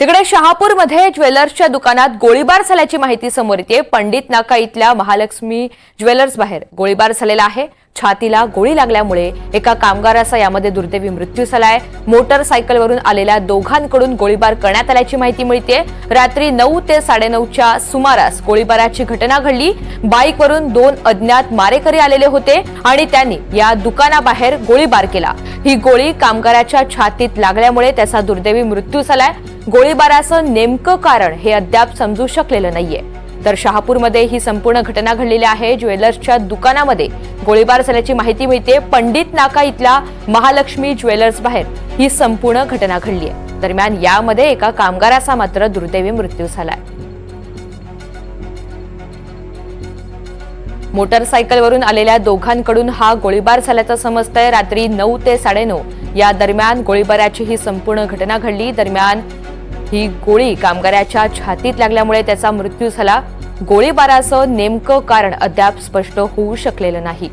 तिकडे शहापूरमध्ये ज्वेलर्सच्या दुकानात गोळीबार झाल्याची माहिती समोर येते. पंडित नाका इथल्या महालक्ष्मी ज्वेलर्स बाहेर गोळीबार झालेला आहे. छातीला गोळी लागल्यामुळे एका कामगाराचा यामध्ये दुर्दैवी मृत्यू झालाय. मोटरसायकलवरून आलेल्या दोघांकडून गोळीबार करण्यात आल्याची माहिती मिळते रात्री नऊ ते साडेनऊच्या सुमारास गोळीबाराची घटना घडली. बाईकवरून दोन अज्ञात मारेकरी आलेले होते आणि त्यांनी या दुकानाबाहेर गोळीबार केला. ही गोळी कामगाराच्या छातीत लागल्यामुळे त्याचा दुर्दैवी मृत्यू झालाय. गोळीबाराचं नेमकं कारण हे अद्याप समजू शकलेलं नाहीये. तर शहापूरमध्ये ही संपूर्ण घटना घडलेली आहे. ज्वेलर्सच्या दुकानामध्ये गोळीबार झाल्याची माहिती मिळते पंडित नाका इथल्या महालक्ष्मी ज्वेलर्स बाहेर ही संपूर्ण घटना घडली आहे. दरम्यान यामध्ये एका कामगाराचा मात्र दुर्दैवी मृत्यू झालाय. मोटरसायकलवरून आलेल्या दोघांकडून हा गोळीबार झाल्याचं समजतंय. रात्री नऊ ते साडेनऊ या दरम्यान गोळीबाराची ही संपूर्ण घटना घडली. दरम्यान ही गोळी कामगाराच्या छातीत लागल्यामुळे त्याचा मृत्यू झाला. गोळीबाराचं नेमकं कारण अद्याप स्पष्ट होऊ शकलेलं नाही.